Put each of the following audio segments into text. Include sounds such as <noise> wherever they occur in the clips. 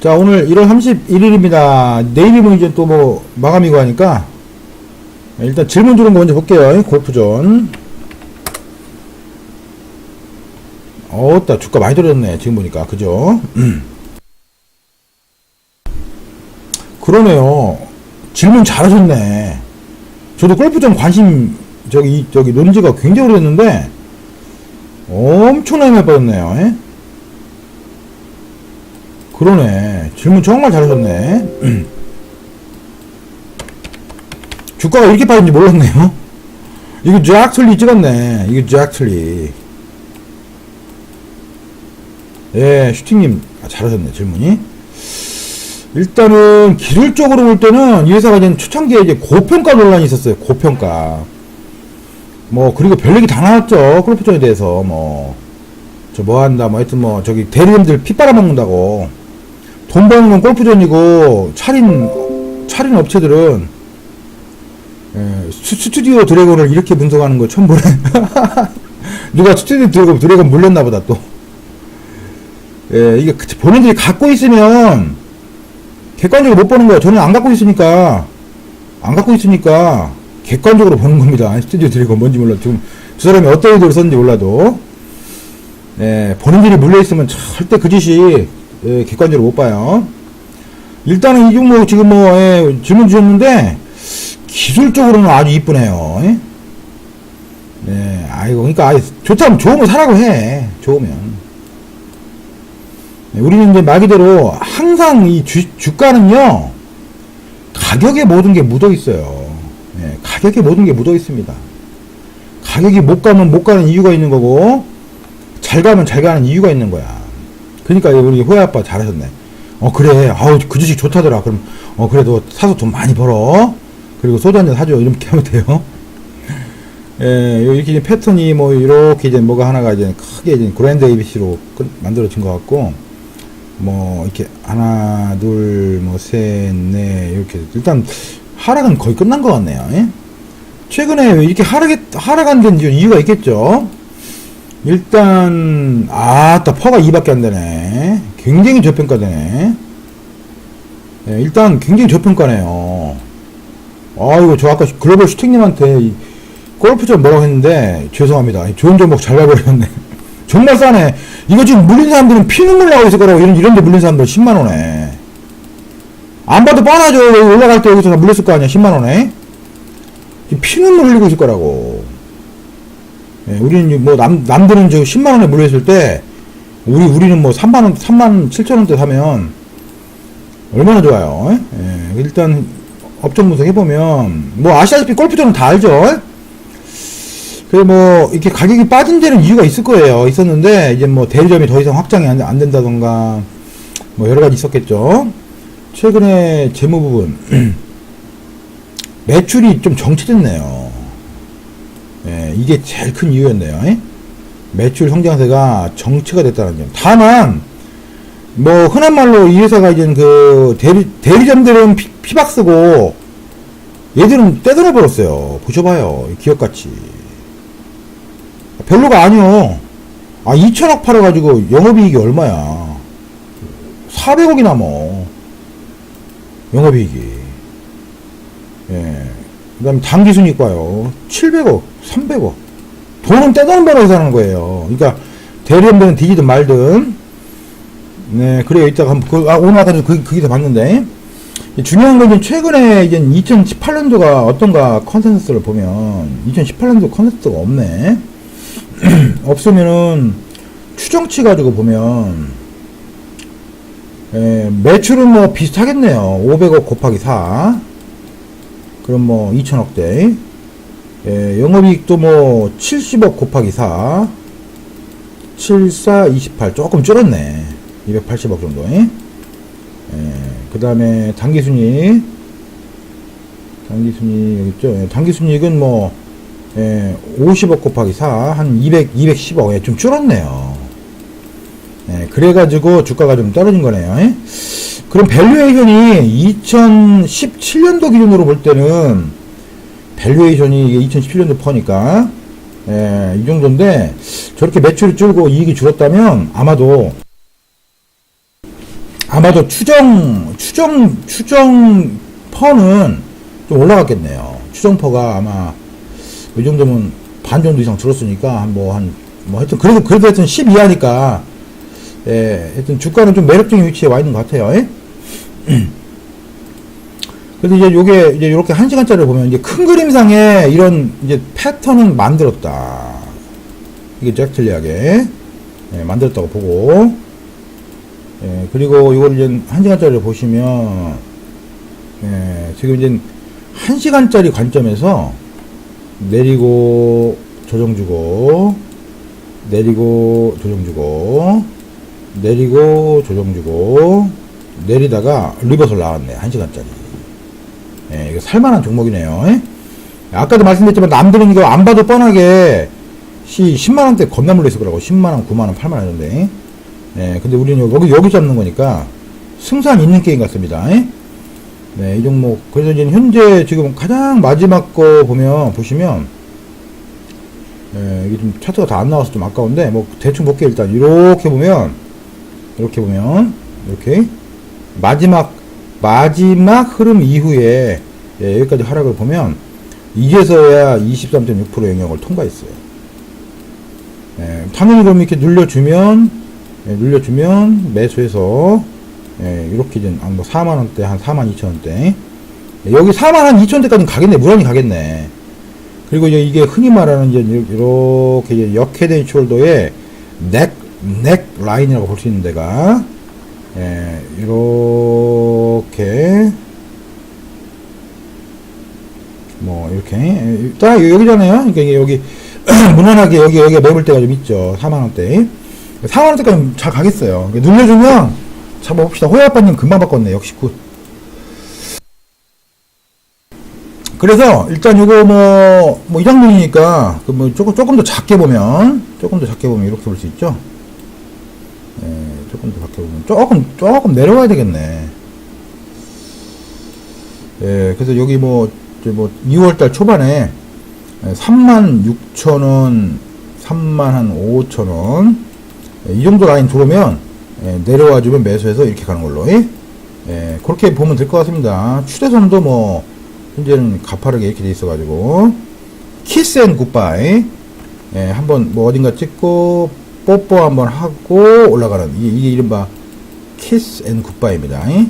자, 오늘 1월 31일입니다. 내일이면 이제 또 뭐 마감이고 하니까 일단 질문 주는 거 먼저 볼게요. 골프존. 어따 주가 많이 떨어졌네. 지금 보니까. 그죠? 음. <clears throat> 그러네요. 질문 잘하셨네. 저도 골프존 관심 저기 저기 논지가 굉장히 오래됐는데 엄청나게 많이 빠졌네요. 예? 그러네. 질문 정말 잘하셨네. 주가가 이렇게 빠진지 몰랐네요. 이거 잭 틀리 찍었네. 이거 잭 틀리. 예, 슈팅님 아, 잘하셨네 질문이. 일단은 기술적으로 볼 때는 이 회사가 이제 초창기에 이제 고평가 논란이 있었어요. 고평가. 뭐 그리고 별 얘기 다 나왔죠. 골프존에 대해서 뭐. 저 뭐 한다 뭐 하여튼 뭐 저기 대리점들 피 빨아먹는다고 돈 버는 건 골프존이고 차린 차린 업체들은 예, 스, 스튜디오 드래곤을 이렇게 분석하는 거 처음 보네. <laughs> 누가 스튜디오 드래곤 드래곤 물렸나 보다 또. 예, 이게 그- 본인들이 갖고 있으면 객관적으로 못 보는 거예요 저는 안 갖고 있으니까. 안 갖고 있으니까 객관적으로 보는 겁니다 스튜디오 드래곤 뭔지 몰라 지금 두 사람이 어떤 의도를 썼는지 몰라도. 예, 본인들이 물려 있으면 절대 그 짓이 예, 객관적으로 못 봐요. 일단은 이 종목 지금 뭐 예, 질문 주셨는데 기술적으로는 아주 이쁘네요. 예, 예, 아이고 그러니까 아이, 좋다면 좋으면 사라고 해. 좋으면. 예, 우리는 이제 말 그대로 항상 이 주, 주가는요 가격에 모든 게 묻어 있어요. 예, 가격에 모든 게 묻어 있습니다. 가격이 못 가면 못 가는 이유가 있는 거고 잘 가면 잘 가는 이유가 있는 거야. 그러니까 우리 호야 아빠 잘하셨네. 어 그래. 아우 그 주식 좋다더라. 그럼 어 그래도 사서 돈 많이 벌어. 그리고 소주 한잔 사줘. 이렇게 하면 <laughs> 돼요. 예, 요 이렇게 이제 패턴이 뭐 이렇게 이제 뭐가 하나가 이제 크게 이제 그랜드 ABC로 만들어진 것 같고 뭐 이렇게 하나 둘뭐셋넷 이렇게 일단 하락은 거의 끝난 것 같네요. 예? 최근에 왜 이렇게 하락했 하락한 데는 이유가 있겠죠. 일단 아따 퍼가 2밖에 안 되네. 굉장히 저평가되네. 예, 일단 굉장히 저평가네요. 아이고 저 아까 글로벌 슈팅님한테 이 골프점 뭐라고 했는데 죄송합니다. 좋은 종목 잘 가버렸네. <laughs> 정말 싸네. 이거 지금 물린 사람들은 피눈물 나고 있을 거라고 이런 이런데 물린 사람들 10만 원에. 안 봐도 뻔하죠. 올라갈 때 여기서 다 물렸을 거 아니야 10만 원에. 지금 피눈물 흘리고 있을 거라고. 예, 우리는 뭐 남, 남들은 저 10만 원에 물렸을 때 우리 우리는 뭐 3만 원, 3만 7천 원대 사면 얼마나 좋아요. 예, 일단 업종 분석해 보면 뭐 아시다시피 골프장은 다 알죠. 그뭐 이렇게 가격이 빠진 데는 이유가 있을 거예요. 있었는데 이제 뭐 대리점이 더 이상 확장이 안, 안 된다던가 뭐 여러 가지 있었겠죠. 최근에 재무 부분 <clears throat> 매출이 좀 정체됐네요. 예, 이게 제일 큰 이유였네요. 예? 매출 성장세가 정체가 됐다는 점. 다만, 뭐, 흔한 말로 이 회사가 이제 그 대리, 대리점들은 피, 피박스고, 얘들은 떼들어 버렸어요. 보셔봐요. 이 기업같이. 별로가 아니요. 아, 2천억 팔아가지고 영업이익이 얼마야. 400억이 남어. 영업이익이. 예. 그 다음에 당기순이과요. 700억, 300억. 돈은 떼돈 벌어 사는 거예요. 그러니까 대리점들은 뒤지든 말든. 네, 그래요. 이따가 한번, 그, 아, 오늘 아까 그, 그 기사 봤는데. 중요한 건 이제 최근에 이제 2018년도가 어떤가 컨센서스를 보면 2018년도 컨센서스가 없네. <clears throat> 없으면은 추정치 가지고 보면 예, 매출은 뭐 비슷하겠네요. 500억 곱하기 4. 그럼 뭐 2천억대. 예, 영업이익도 뭐 70억 곱하기 4. 7, 4, 28. 조금 줄었네. 280억 정도. 예, 그 다음에 당기순이익. 당기순이익 여기 있죠. 예, 당기순이익은 뭐, 예, 50억 곱하기 4. 한 200, 210억. 예, 좀 줄었네요. 예, 그래가지고 주가가 좀 떨어진 거네요. 예? 그럼 밸류에이션이 2017년도 기준으로 볼 때는 밸류에이션이 이게 2017년도 퍼니까 예, 이 정도인데 저렇게 매출이 줄고 이익이 줄었다면 아마도 아마도 추정, 추정, 추정 퍼는 좀 올라갔겠네요. 추정 퍼가 아마 이 정도면 반 정도 이상 들었으니까 한뭐 한 뭐 하여튼 그래도 그래도 하여튼 10 이하니까 예 하여튼 주가는 좀 매력적인 위치에 와 있는 것 같아요. 예? 그래서 이제 요게 이제 요렇게 한 시간짜리를 보면 이제 큰 그림상에 이런 이제 패턴은 만들었다. 이게 잭틀리하게 예, 만들었다고 보고 예, 그리고 이걸 이제 한 시간짜리를 보시면 예, 지금 이제 한 시간짜리 관점에서 내리고 조정 주고 내리고 조정 주고 내리고 조정 주고 내리다가 리버설 나왔네 한 시간짜리 예, 이거 살만한 종목이네요 예? 아까도 말씀드렸지만 남들은 이거 안 봐도 뻔하게 시 10만원대 겁나 물려 있을 거라고 10만원 9만원 8만원 정도 예, 근데 우리는 여기 여기 잡는 거니까 승산 있는 게임 같습니다 예? 네, 이 종목. 그래서 이제 현재 지금 가장 마지막 거 보면, 보시면, 예, 이게 좀 차트가 다 안 나와서 좀 아까운데, 뭐, 대충 볼게요. 일단, 이렇게 보면, 이렇게 보면, 이렇게, 마지막, 마지막 흐름 이후에, 예, 여기까지 하락을 보면, 이제서야 23.6% 영역을 통과했어요. 예, 당연히 그럼 이렇게 눌려주면, 예, 눌려주면, 매수해서, 예, 이렇게 된, 뭐, 4만 원대, 한 4만 2천 원대. 여기 4만 한 2천 원대까지 가겠네. 무난히 가겠네. 그리고 이제 이게 흔히 말하는 이제 이렇게 이제 역헤드 숄더의 넥, 넥 라인이라고 볼 수 있는 데가, 예, 이렇게, 뭐, 이렇게, 예, 딱 여기잖아요. 그러니까 여기, <clears throat> 무난하게 여기, 여기가 매물대가 좀 있죠. 4만 원대. 4만 원대까지 잘 가겠어요. 눌려주면, 잡아봅시다. 호야 아빠님 금방 바꿨네. 역시 굿. 그래서 일단 이거 뭐뭐이 정도니까 그 뭐 조금 조금 더 작게 보면 조금 더 작게 보면 이렇게 볼 수 있죠. 예, 조금 더 작게 보면 조금 조금 내려와야 되겠네. 예, 그래서 여기 뭐, 뭐, 2월달 초반에 3만 6천 원, 3만 한 5천 원, 예, 이 정도 라인 들어오면 예, 내려와 주면 매수해서 이렇게 가는 걸로. 예? 예, 그렇게 보면 될 것 같습니다. 추대선도 뭐, 현재는 가파르게 이렇게 돼 있어가지고, 키스 앤 굿바이. 예, 한번 뭐 어딘가 찍고, 뽀뽀 한번 하고 올라가는, 이게, 이게 이른바 키스 앤 굿바이입니다. 예,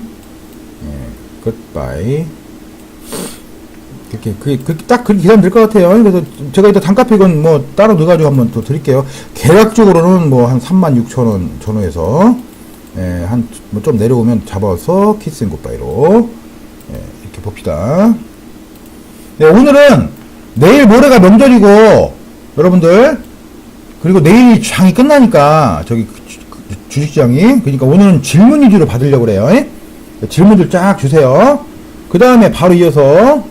굿바이. 이렇게, 그, 그, 딱 그렇게 기다리면 될것 같아요. 그래서 제가 이따 단가픽은 뭐 따로 넣어가지고 한번 더 드릴게요. 계략적으로는 뭐 한 36,000원 전후에서, 예, 한, 뭐 좀 내려오면 잡아서 키스 앤 굿바이로, 예, 이렇게 봅시다. 네, 오늘은 내일 모레가 명절이고, 여러분들, 그리고 내일 장이 끝나니까, 저기, 주- 그 주식장이, 그러니까 오늘은 질문 위주로 받으려고 그래요. 예? 질문들 쫙 주세요. 그 다음에 바로 이어서